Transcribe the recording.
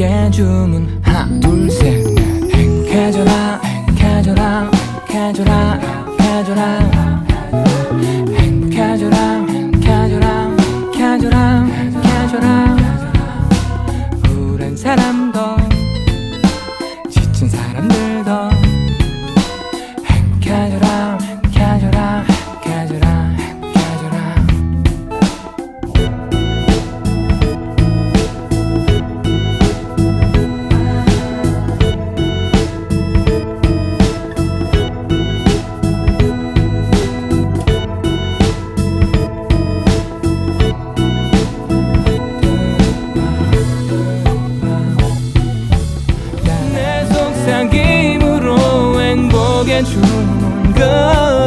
내게 주문. 하나 둘셋 행해져라 행해져라 행해져라 행해져라. 행해져라 행해져라 행해져라 행해져라. 우울한 사람도 지친 사람들도 행해져라. 세상 힘으로 행복에 주는 것.